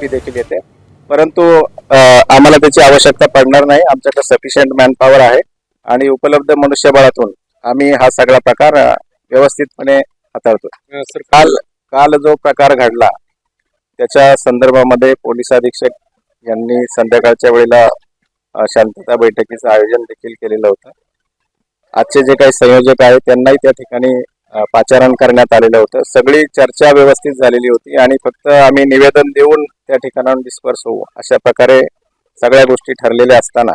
आरोपी देखील येते. परंतु आम्हाला त्याची आवश्यकता पडणार नाही. आमच्याकडे सफिशियंट मॅनपॉवर आहे. आणि उपलब्ध मनुष्यबळातून आम्ही हा सगळा प्रकार व्यवस्थितपणे हाताळतो. सर काल काल जो प्रकार घडला त्याच्या संदर्भामध्ये पोलीस अधीक्षक यांनी संध्याकाळच्या वेळेला शांतता बैठकीचं आयोजन देखील केलेलं होतं. आजचे जे काही संयोजक आहेत त्यांनाही त्या ठिकाणी पाचारण करण्यात आलेलं होतं. सगळी चर्चा व्यवस्थित झालेली होती आणि फक्त आम्ही निवेदन देऊन त्या ठिकाणाहून डिस्पर्स होऊ अशा प्रकारे सगळ्या गोष्टी ठरलेल्या असताना.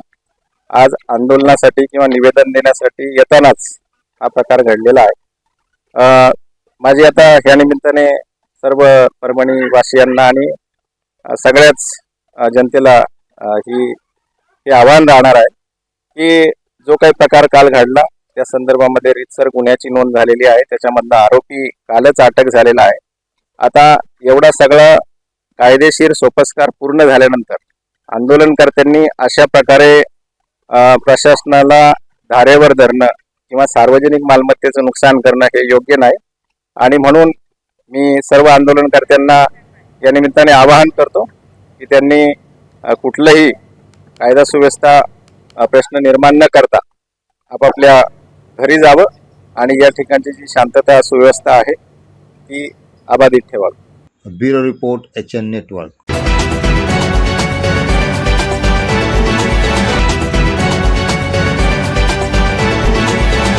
आज आंदोलनासाठी किंवा निवेदन देण्यासाठी येतानाच हा प्रकार घडलेला आहे. माझी आता ह्या निमित्ताने सर्व परभणी वासियांना आणि सगळ्याच जनतेला ही हे आव्हान राहणार आहे की जो काही प्रकार काल घडला त्या संदर्भामध्ये रितसर गुन्ह्याची नोंद झालेली आहे. त्याच्यामधला आरोपी कालच अटक झालेला आहे. आता एवढा सगळा कायदेशीर सोपस्कार पूर्ण झाल्यानंतर आंदोलनकर्त्यांनी अशा प्रकारे प्रशासनाला धारेवर धरणं किंवा सार्वजनिक मालमत्तेचं नुकसान करणं हे योग्य नाही. आणि म्हणून मी सर्व आंदोलनकर्त्यांना या निमित्ताने आवाहन करतो की त्यांनी कुठलंही कायदा सुव्यवस्था प्रश्न निर्माण न करता आपापल्या घरी जावं आणि या ठिकाणची जी शांतता सुव्यवस्था आहे ती अबाधित ठेवावी. Bureau report H N network.